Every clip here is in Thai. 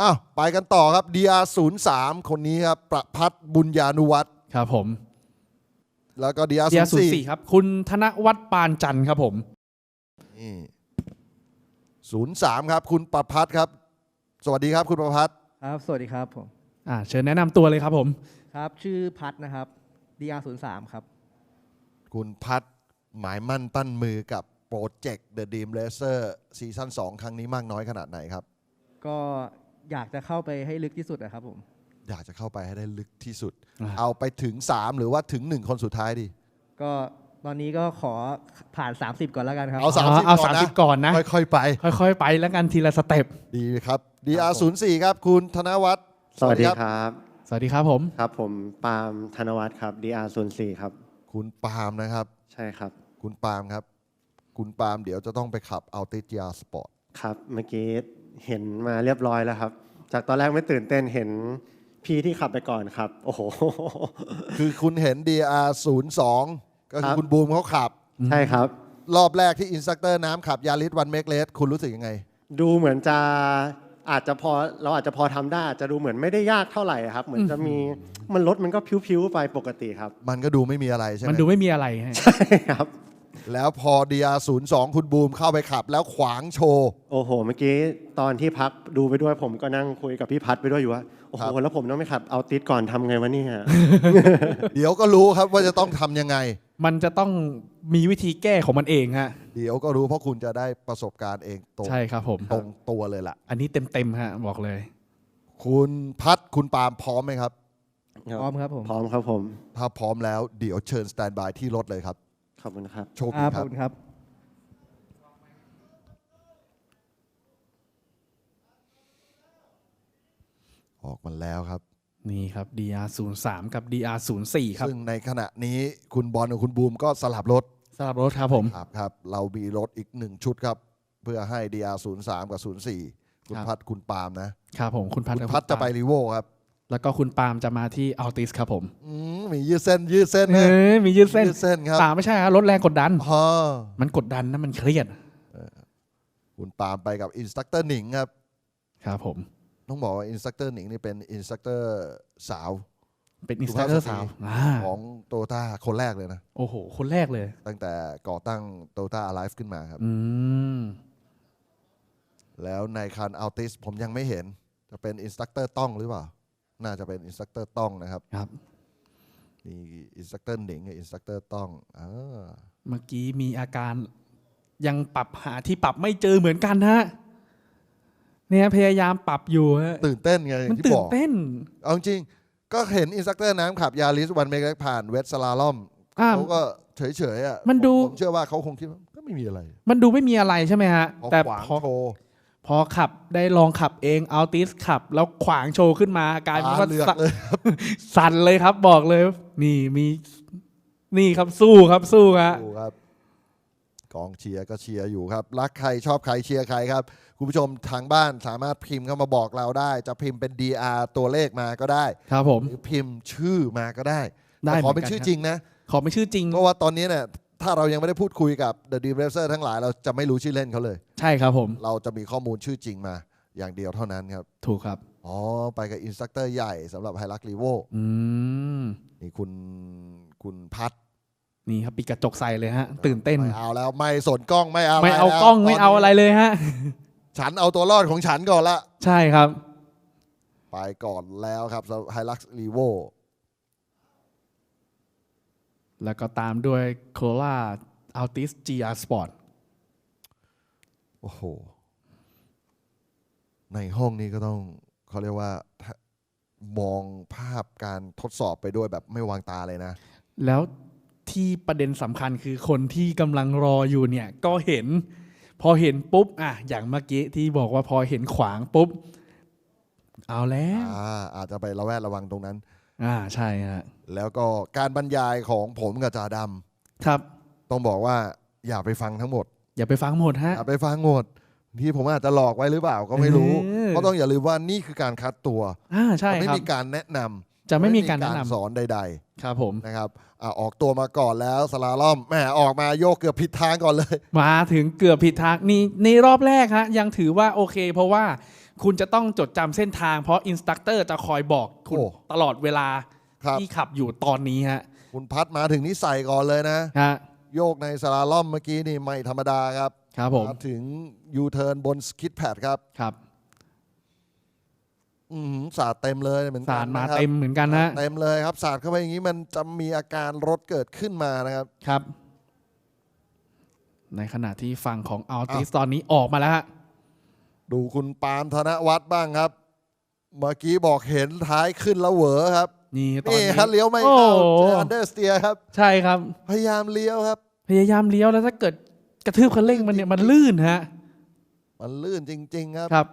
อ้าวไปกันต่อครับ DR03 คนนี้ครับประพัฒน์บุญญานุวัฒน์ครับผม แล้วก็เดียศูนย์ DR04 สี่ครับ คุณธนวัฒน์ปานจันทร์ครับผม นี่03 ครับ คุณประพัฒน์ครับ สวัสดีครับคุณประพัฒน์ครับ สวัสดีครับผมอ่าเชิญแนะนำตัวเลยครับผม ครับ ชื่อพัดนะครับ DR03 ครับ คุณพัฒน์หมายมั่นปั้นมือกับโปรเจกต์ The Dream Racer ซีซั่น2ครั้งนี้มากน้อยขนาดไหนครับ ก็ อยากจะเข้าไปให้ลึกที่สุดนะครับผม อยากจะเข้าไปให้ได้ลึกที่สุด อ่าเอาไปถึง 3 หรือว่าถึง 1 คนสุดท้ายดี ก็ตอนนี้ก็ขอผ่าน 30 ก่อนแล้วกันครับ เอาอ๋อ30เอาก่อนสามนะสิบก่อนนะ ค่อยๆไป ค่อยๆ ไปแล้วกันทีละสเต็ป ดีครับ DR04 ครับ คุณธนวัฒน์สวัสดีครับ สวัสดีครับผม ครับผมปาล์มธนวัฒน์ครับ DR04 ครับ คุณปาล์มนะครับ ใช่ครับ คุณปาล์มครับ คุณปาล์มเดี๋ยวจะต้องไปขับอัลติยาสปอร์ต ครับ เมื่อกี้ เห็นมาเรียบร้อยแล้วครับ จากตอนแรกไม่ตื่นเต้นเห็นพี่ที่ขับไปก่อนครับ โอ้โห คือคุณเห็น DR02 ก็คืคอรับคุณบูมเขาขับ ใช่ครับ รอบแรกที่อินสตัคเตอร์น้ำขับยาริสวันเมกเลสคุณรู้สึกยังไง ดูเหมือนจะอาจจะพอเราอาจจะพอทำได้อาจจะดูเหมือนไม่ได้ยากเท่าไหร่ครับ เหมือนจะมีมันรถมันก็พิ้วๆไปปกติครับ มันก็ดูไม่มีอะไรใช่ไหมมันดูไม่มีอะไรฮะ ใช่ครับ แล้วพอ DR02 คุณบูมเข้าไปขับ แล้วขวางโชว์ โอ้โห เมื่อกี้ตอนที่พักดูไปด้วยผมก็นั่งคุยกับพี่พัดไปด้วยอยู่ว่า โอ้โหครับแล้วผมต้องไปขับเอาติดก่อนทำไงวะเนี่ย เดี๋ยวก็รู้ครับว่าจะต้องทำยังไง มันจะต้องมีวิธีแก้ของมันเองฮะ เดี๋ยวก็รู้เพราะคุณจะได้ประสบการณ์เองตรงใช่ครับผม ตรงตัวเลยล่ะ อันนี้เต็มๆฮะบอกเลย คุณพัดคุณปาล์มพร้อมไหมครับ พร้อมครับผม พร้อมครับผม ถ้าพร้อมแล้วเดี๋ยวเชิญสแตนบายที่รถเลยครับ ขอบคุณครับ โชคอ่าดีขคอบรับคุณครับออกมาแล้วครับ นี่ครับ DR03 กับ DR04 ครับ ซึ่งในขณะนี้คุณบอลกับคุณบูมก็สลับรถสำหรับรถครับผม ครับครับ เรามีรถอีกหนึ่งชุดครับ เพื่อให้ DR03 กับ 04 คุณครับ พัดคุณปาล์มนะครับผมคุณพัดคุณกับพัดจะไปปาล์มรีโวครับ แล้วก็คุณปาล์มจะมาที่อัลติสครับผมอืมมียืดเส้นยืดเส้นเอนะอมียืดเส้นยืดเส้นครับตาไม่ใช่ครับรถแรงกดดันฮะมันกดดันนะมันเครียดคุณปาล์มไปกับอินสตัคเตอร์หนิงครับ ครับผม ต้องบอกว่าอินสตัคเตอร์หนิงนี่เป็นอินสตัคเตอร์สาว เป็นอินสตาเตอร์สุภาสาพวสตรีอ่าของโตโยต้าคนแรกเลยนะ โอ้โห คนแรกเลย ตั้งแต่ก่อตั้งโตโยต้า Alive ขึ้นมาครับ อืม แล้วในคันอัลติสผมยังไม่เห็น จะเป็นอินสตัคเตอร์ต้องหรือเปล่า น่าจะเป็นอินสตัคเตอร์ต้องนะครับครับ มีอินสตัคเตอร์หนิงกับอินสตัคเตอร์ต้องอ่าเมื่อกี้มีอาการยังปรับหาที่ปรับไม่เจอเหมือนกันฮะเนี่ยพยายามปรับอยู่ฮะตื่นเต้นไงอย่างมันที่ตื่บนอกเต้น เอาจริงๆก็เห็นอินสตัคเตอร์น้ำขับยาริสวันเมกผ่านเวสลาลอมอ่าเขาก็เฉยๆอะมันดูผผมเชื่อว่าเขาคงคิดว่าก็ไม่มีอะไรมันดูไม่มีอะไรใช่ไหมฮะพอแต่ขวางพอโชว์ พอขับได้ลองขับเองอัลติสขับ แล้วขวางโชว์ขึ้นมากลายเป็นตาว่าเหลือกสั่นเลยสั่นเลยครับบอกเลย นี่มีนี่ครับสู้ครับสู้ฮะดูครับกองเชียร์ก็เชียร์อยู่ครับ รักใครชอบใครเชียร์ใครครับ คุณผู้ชมทางบ้านสามารถพิมพ์เข้ามาบอกเราได้ จะพิมพ์เป็น DR ตัวเลขมาก็ได้ ครับผมหรือพิมพ์ชื่อมาก็ได้ได้แต่ขอเหมืเป็อนนกันชื่อครับจริงนะ ขอไม่ชื่อจริงเพราะว่าตอนนี้เนี่ย ถ้าเรายังไม่ได้พูดคุยกับ The Dream Racer ทั้งหลายเราจะไม่รู้ชื่อเล่นเขาเลย ใช่ครับผม เราจะมีข้อมูลชื่อจริงมาอย่างเดียวเท่านั้นครับ ถูกครับ อ๋อ ไปกับอินสตัคเตอร์ใหญ่สำหรับไฮรักรีโวอืม นี่คุณคุณพัดนี่ครับปิดกระจกใส่เลยฮะ ตื่นเต้น ไม่เอาแล้วไม่สนกล้องไม่เอาไม่เอาะรแล้วกล้องไม่ตนเอานี้อะไรเลยฮะ ฉันเอาตัวรอดของฉันก่อนละ ใช่ครับ ไปก่อนแล้วครับไฮรักรีโว แล้วก็ตามด้วย c o l a Altis GR Sport โอ้โห ในห้องนี้ก็ต้องเขาเรียกว่าถ้ามองภาพการทดสอบไปด้วยแบบไม่วางตาเลยนะ แล้วที่ประเด็นสำคัญคือคนที่กำลังรออยู่เนี่ย ก็เห็น พอเห็นปุ๊บ อะ อย่างเมื่อกี้ที่บอกว่าพอเห็นขวางปุ๊บ เอาแล้วอ่าอาจจะไประแวดระวังตรงนั้น อ่าใช่ฮะแล้วก็การบรรยายของผมกับจ่าดครับำต้องบอกว่าอย่าไปฟังทั้งหมด อย่าไปฟังหมดฮะ อย่าไปฟังหมดที่ผมอาจจะหลอกไว้หรือเปล่าก็ไม่รู้เออ เพราะต้องอย่าลืมว่านี่คือการคัดตัวอ่าใช่จะไม่ครับ มีการแนะนำจะไม่มีการแนะนำสอนใด ครับผม ๆ นะครับอ่าออกตัวมาก่อนแล้วสลาล่อมแหมออกมาโยกเกือบผิดทางก่อนเลย มาถึงเกือบผิดทางนี่ในรอบแรกฮะยังถือว่าโอเค เพราะว่า คุณจะต้องจดจำเส้นทางเพราะอินสตัคเตอร์จะคอยบอกคุณโอ้ตลอดเวลาครับ ที่ขับอยู่ตอนนี้ฮะคุณพัดมาถึงนี่ใส่ก่อนเลยนะ ฮะโยกในสลาล่อมเมื่อกี้นี่ไม่ธรรมดาครับครับผมถึงยูเทิร์นบนสคิดแพดครับครับอืมสาดเต็มเลยเหมือนกัสารมานะครับเต็มเหมือนกันฮะเต็มเลยครับสาดเข้าไปอย่างนี้มันจะมีอาการรถเกิดขึ้นมานะครับ ครับ ในขณะที่ฝั่งของอัลติสตอนนี้ออกมาแล้วฮะ ดูคุณปาล์มธนวัฒน์บ้างครับ เมื่อกี้บอกเห็นท้ายขึ้นแล้วเหวอครับ นี่ตอนนี่นี้ ฮะเลี้ยวไม่เข้าโอ้โห เจออันเดอร์สเตียครับ ใช่ครับ พยายามเลี้ยวครับ พยายามเลี้ยวแล้วถ้าเกิดกระทืบคันเร่งมันเนี่ยมันลื่นฮะมันลื่นจริง ๆ ครับ ครับ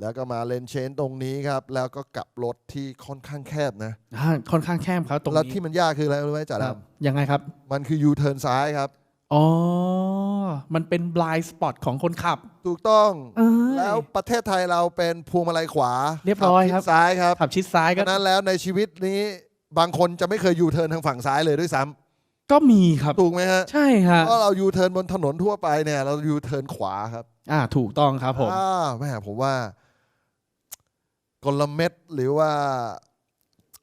แล้วก็มาเลนเชนตรงนี้ครับ แล้วก็กลับรถที่ค่อนข้างแคบนะอ่าค่อนข้างแคบครับตรงแล้วนี้ที่มันยากคืออะไรรู้ไหมจ่าคดรับยังไงครับำมันคือยูเทิร์นซ้ายครับ อ๋อ มันเป็น blind spot ของคนขับ ถูกต้องเอ้ย แล้วประเทศไทยเราเป็นพวงมาลัยขวาเรียบร้อยขัครับทิศซ้ายครับขับชิดซ้ายก็ ฉะนั้นแล้วในชีวิตนี้บางคนจะไม่เคยยูเทิร์นทางฝั่งซ้ายเลยด้วยซ้ำก็มีครับ ถูกไหมฮะใช่ฮะเพราะเรายูเทิร์นบนถนนทั่วไปเนี่ย เรายูเทิร์นขวาครับอ่าถูกต้องครับผม อ่าแม่ผมว่ากลเม็ดหรือว่า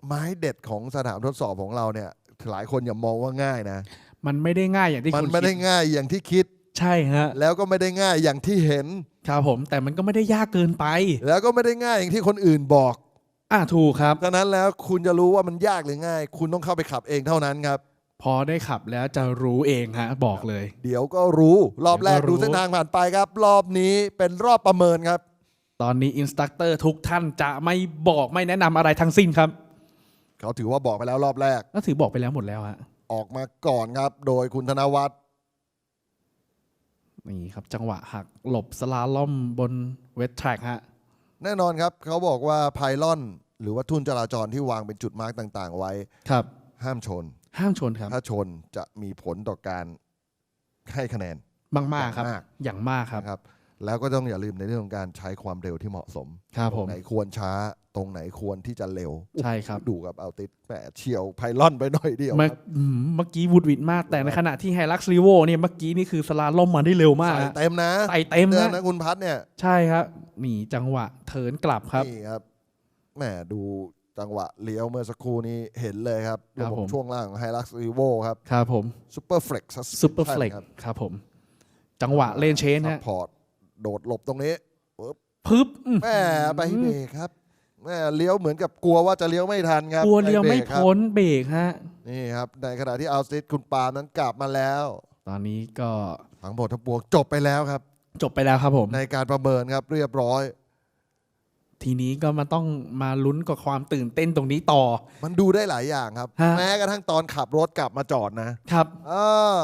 ไม้เด็ดของสนามทดสอบของเราเนี่ย หลายคนอย่ามองว่าง่ายนะ มันไม่ได้ง่ายอย่างที่มันคุณไม่ได้คิดง่ายอย่างที่คิด ใช่ฮะแล้วก็ไม่ได้ง่ายอย่างที่เห็น ครับผมแต่มันก็ไม่ได้ยากเกินไปแล้วก็ไม่ได้ง่ายอย่างที่คนอื่นบอกอ่าถูกครับ ดังนั้นแล้วคุณจะรู้ว่ามันยากหรือง่าย คุณต้องเข้าไปขับเองเท่านั้นครับ พอได้ขับแล้วจะรู้เองฮะบอกเลย เดี๋ยวก็รู้รอบแรกเดี๋ยวก็รู้ ดูเส้นทางผ่านไปครับ รอบนี้เป็นรอบประเมินครับ ตอนนี้อินสตัคเตอร์ทุกท่านจะไม่บอกไม่แนะนำอะไรทั้งสิ้นครับเขาถือว่าบอกไปแล้วรอบแรก ก็ถือบอกไปแล้วหมดแล้วฮะออกมาก่อนครับ โดยคุณธนวัฒน์ นี่ครับ จังหวะหักหลบสลาล่อมบนเวทแทร็กฮะ แน่นอนครับเขาบอกว่าไพลอน หรือว่าทุ่นจราจรที่วางเป็นจุดมาร์กต่างๆ ไว้ครับ ห้ามชน ห้ามชนครับ ถ้าชนจะมีผลต่อการให้คะแนนมากมากๆครับมากอย่างมากครับ นะครับ แล้วก็ต้องอย่าลืมในเรื่องของการใช้ความเร็วที่เหมาะสมครับตผรงมไหนควรช้าตรงไหนควรที่จะเร็วใช่ครับ ดูกับเอาติดแหมเฉียวไพลอนไปหน่อยเดียวเมื่อครับอืมเมื่อกี้วูดวิดมากแต่ในขณะที่ไฮลักซ์รีโวเนี่ยเมื่อกี้นี่คือสลาล่มมาได้เร็วมากใส่ฮะเต็มนะใส่เต็มเตือนนะนะคุณพัดเนี่ย ใช่ครับนี่จังหวะเถินกลับครับ นี่ครับแหมดูจังหวะเลี้ยวเมื่อสักครู่นี้เห็นเลยครับครับระบบผม ช่วงล่างของไฮลักซ์รีโวครับครับผมซูเปอร์เฟล็กซ์ซูเปอร์เฟล็กครับผม จังหวะเลนเชนซัฮะพพอร์ต โดดหลบตรงนี้พึบอื้อแหมไปเบรกครับแหมเลี้ยวเหมือนกับกลัวว่าจะเลี้ยวไม่ทันครับกลัวเลี้ยวไม่ปบรกครับพ้นเบรกฮะนี่ครับในขณะที่เอาซิตคุณปาล์มนั้นกลับมาแล้ว ตอนนี้ก็ทั้งหมดทั้งปวงจบไปแล้วครับ จบไปแล้วครับผม ในการประเมินครับเรียบร้อย ทีนี้ก็มาต้องมาลุ้นกับความตื่นเต้นตรงนี้ต่อ มันดูได้หลายอย่างครับฮะแม้กระทั่งตอนขับรถกลับมาจอดนะครับ เออ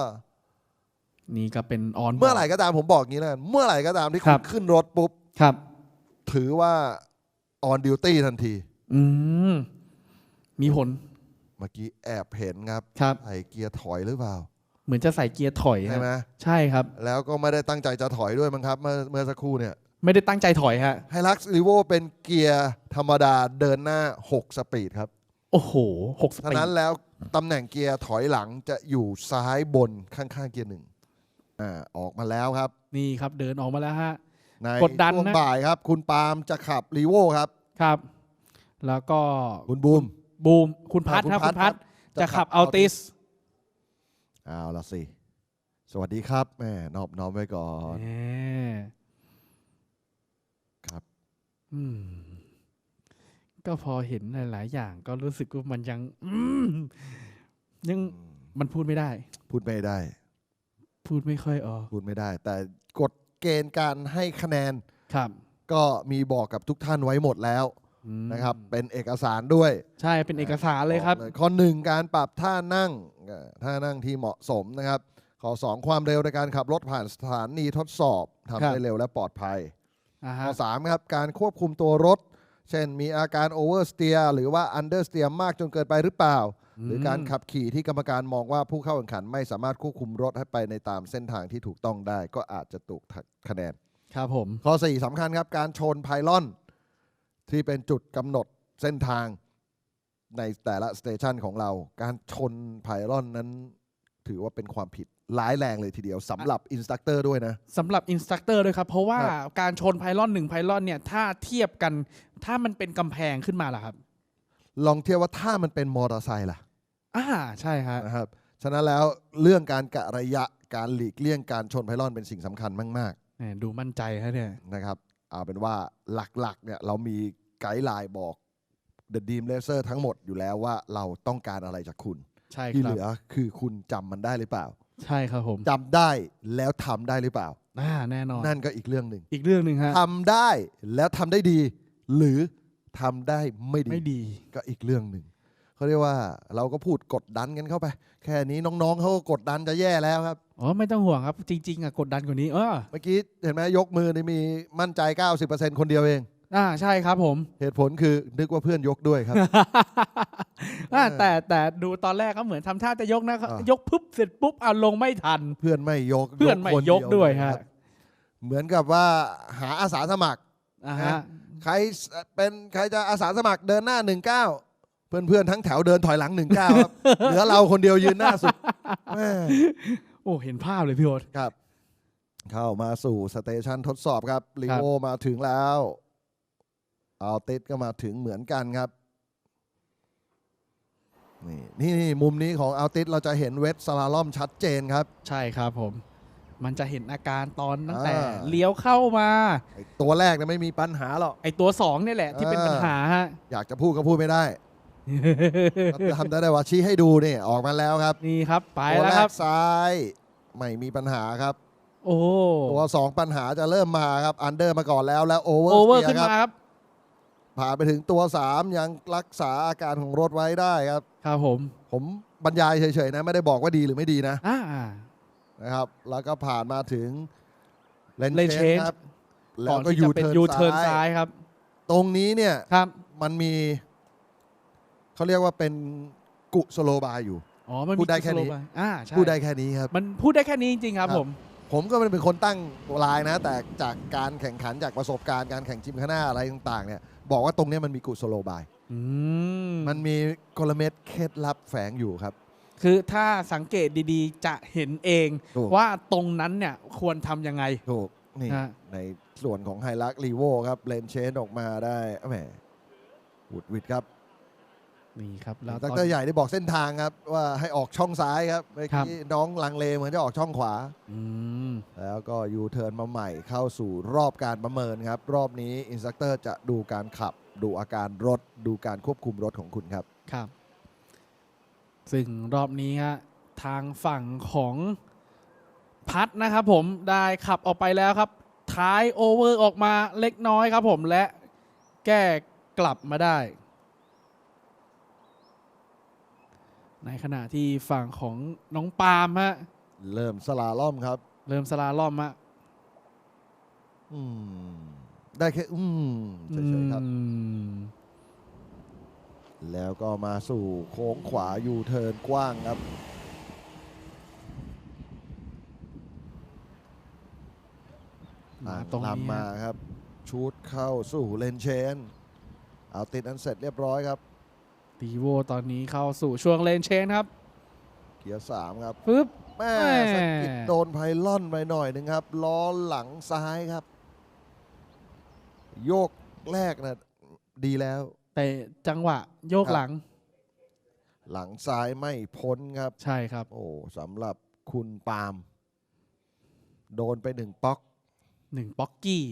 นี่ก็เป็นออนเมื่อไหร่ก็ตามผมบอกอย่างนี้แล้วกันเมื่อไหร่ก็ตามที่คคุรัณบขึ้นรถปุ๊บครับ ถือว่าออนดิวตี้ทันที อืมมีผล เมื่อกี้แอบเห็นครับครับใส่เกียร์ถอยหรือเปล่า เหมือนจะใส่เกียร์ถอยใช่ไหมฮะใช่ครับ แล้วก็ไม่ได้ตั้งใจจะถอยด้วยมั้งครับ เมื่อเมื่อสักครู่เนี่ย ไม่ได้ตั้งใจถอยฮะไฮลักซ์รีโวเป็นเกียร์ธรรมดาเดินหน้า 6 สปีดครับ โอ้โหหกสฉะปีนั้ดนแล้วตำแหน่งเกียร์ถอยหลังจะอยู่ซ้ายบนข้างๆเกียร์หนึ่ง อ่าออกมาแล้วครับ นี่ครับเดินออกมาแล้วฮะ ในกดดันช่วงนะ บ่ายครับ คุณปาล์มจะขับรีโวครับ ครับ แล้วก็คุณบูม บูมคุณพัทอ่าครับคุคุณณพัพัททจะจะขัขับบอัลติสเอาละสิ สวัสดีครับแม่นอบน้อมไว้ก่อน แหมครับ อืมก็พอเห็นหลายๆ อย่างก็รู้สึกว่ามันยัง อืมยังมันพูดไม่ได้ พูดไม่ได้ พูดไม่ค่อยออกพูดไม่ได้ แต่กฎเกณฑ์การให้คะแนนครับ ก็มีบอกกับทุกท่านไว้หมดแล้วอืมนะครับเป็นเอกสารด้วย ใช่เป็นเอกสารเลยครับอกข้อหนึ่งการปรับท่านั่งเอ่อท่านั่งที่เหมาะสมนะครับ ข้อสองความเร็วในการขับรถผ่านสถานีทดสอบทำครับได้เร็วและปลอดภัยอ่าข้ฮะอสามครับการควบคุมตัวรถ เช่นมีอาการโอเวอร์สเตียหรือว่าอันเดอร์สเตียมากจนเกินไปหรือเปล่า หรือการขับขี่ที่กรรมการมองว่าผู้เข้าแข่งขันไม่สามารถควบคุมรถให้ไปในตามเส้นทางที่ถูกต้องได้ ก็อาจจะถูกหักคะแนน ครับผม ข้อ 4สำคัญครับ การชนไพลอน ที่เป็นจุดกำหนดเส้นทางในแต่ละสเตชันของเรา การชนไพลอนนั้น ถือว่าเป็นความผิดร้ายแรงเลยทีเดียวสำหรับอินสตัคเตอร์ด้วยนะ สำหรับอินสตรัคเตอร์ด้วยครับ เพราะว่าครับ การชนไพลอนหนึ่งไพลอนเนี่ย ถ้าเทียบกัน ถ้ามันเป็นกำแพงขึ้นมาล่ะครับ ลองเทียบว่าถ้ามันเป็นมอเตอร์ไซค์ล่ะอ่าใช่ครับนะครับฉะนั้นแล้วเรื่องการกะระยะการหลีกเลี่ยงการชนไพลอนเป็นสิ่งสำคัญมากแหมดูมั่นใจฮะเนี่ยๆนะครับเอาเป็นว่าหลักๆเนี่ยเรามีไกด์ไลน์บอก The Dream Racer ทั้งหมดอยู่แล้วว่าเราต้องการอะไรจากคุณใช่คที่รัเหบลือคือคุณจำมันได้หรือเปล่า ใช่ครับผมจำได้แล้วทำได้หรือเปล่าอ่าแน่นอน นั่นก็อีกเรื่องหนึ่งอีกเรื่องหนึ่งฮะทำได้แล้วทำได้ดี หรือ ทำได้ไม่ดีไม่ดี ก็อีกเรื่องหนึ่งเขาเรียกว่าเราก็พูดกดดันกันเข้าไป แค่นี้น้องๆเขาก็กดดันจะแย่แล้วครับอ๋อไม่ต้องห่วงครับ จริง ๆอะกดดันกว่านี้เออเมื่อกี้เห็นไหมยกมือนี่มีมั่นใจ 90%คนเดียวเองอ่าใช่ครับผม เหตุผลคือนึกว่าเพื่อนยกด้วยครับอ่าแต่แต่ดูตอนแรกก็เหมือนทำท่าจะยกนะอ่ายกปุ๊บเสร็จปุ๊บอ่าลงไม่ทัน เพื่อนไม่ยกเพื่อนไม่คนยกด้วยเฮะเหมือนกับว่าหาอาสาสมัครอ่าฮะ ใครเป็นใครจะอาสาสมัครเดินหน้า 19 เพื่อนๆทั้งแถวเดินถอยหลัง 19 ครับ เหลือเราคนเดียวยืนหน้าสุดแม่โอ้เห็นภาพเลยพี่โอ๊ตครับ เข้ามาสู่สเตชันทดสอบครับลีครับโอมาถึงแล้วเอาติดก็มาถึงเหมือนกันครับนี่นี่นี่มุมนี้ของเอาติดเราจะเห็นเวทสลาล่อมชัดเจนครับ ใช่ครับผม มันจะเห็นอาการตอนตั้งแต่อ่าเลี้ยวเข้ามาไอ้ตัวแรกเนี่ยไม่มีปัญหาหรอกไอตัวสองเนี่ยแหละที่เป็นอ่าปัญหาฮะอยากจะพูดก็พูดไม่ได้ทำได้แต่ว่าชี้ให้ดูนี่ออกมาแล้วครับ นี่ครับไปตัวแล้วแรครักบซ้ายไม่มีปัญหาครับ โอ้ตัวสองปัญหาจะเริ่มมาครับอันเดอร์มาก่อนแล้วแล้วโอเวอร์โอเวอร์คขึ้นรับมาครับผ่านไปถึงตัว3ยังรักษาอาการของรถไว้ได้ครับ ครับผม ผมบรรยายเฉยๆนะ ไม่ได้บอกว่าดีหรือไม่ดีนะอ่า นะครับ แล้วก็ผ่านมาถึงเลน Lane เชน change ครับแล้ก่วอนก็ที่ยูจะเป็นเทิร์นยูเทิร์นซ้าซ้ายยครับตรงนี้เนี่ยครับมันมีเขาเรียกว่าเป็นกุสโลบายอยู่ อ๋อมันพูมีดได้แค่นี้ กุศโลบายอ่าใช่พูดได้แค่นี้ครับ มันพูดได้แค่นี้จริงๆครับครับ ผมผมก็ไม่ได้เป็นคนตั้งลายนะ แต่จากการแข่งขันจากประสบการณ์การแข่งจิมคาน่าอะไรต่างๆเนี่ยบอกว่าตรงเนี้ยมันมีกุสโลบาย อืมมันมีกลเม็ดเคล็ดลับแฝงอยู่ครับ คือถ้าสังเกตดีๆ จะเห็นเองถูก ว่าตรงนั้นเนี่ยควรทำยังไง ถูกนี่ฮะ ในส่วนของไฮลักรีโวครับเลนเชนออกมาได้แหมวุดวิดครับนี่ครับแล้วดักตเตออนร์ใหญ่ได้บอกเส้นทางครับ ว่าให้ออกช่องซ้ายครับเมื่อครับ กี้น้องลังเลเหมือนจะออกช่องขวา อืมแล้วก็ยูเทิร์นมาใหม่เข้าสู่รอบการประเมินครับ รอบนี้อินสตัคเตอร์จะดูการขับ ดูอาการรถ ดูการควบคุมรถของคุณครับ ครับ ซึ่งรอบนี้ฮะทางฝั่งของพัดนะครับผมได้ขับออกไปแล้วครับ ท้ายโอเวอร์ออกมาเล็กน้อยครับผมและแก้กลับมาได้ ในขณะที่ฝั่งของน้องปาล์มฮะเริ่มสลาล่อมครับ เริ่มสลาล่อมฮะอืม ได้แค่ อืมเฉยๆครับอืม แล้วก็มาสู่โค้งขวายูเทิร์นกว้างครับ มาตรงนี้ลำมาฮะครับ ชูดเข้าสู่เลนเชน เอาติดนั้นเสร็จเรียบร้อยครับ ตีโวตอนนี้เข้าสู่ช่วงเลนเชนครับ เกียร์สามครับปึ๊บแม่แม่สะกิดโดนไพลอนไปหน่อยหนึ่งครับ ล้อหลังซ้ายครับ โยกแรกนะดีแล้ว แต่จังหวะโยกครับ หลังหลังซ้ายไม่พ้นครับ ใช่ครับ โอ้สำหรับคุณปาล์มโดนไปหนึ่งป๊อกหนึ่งป๊อกกี้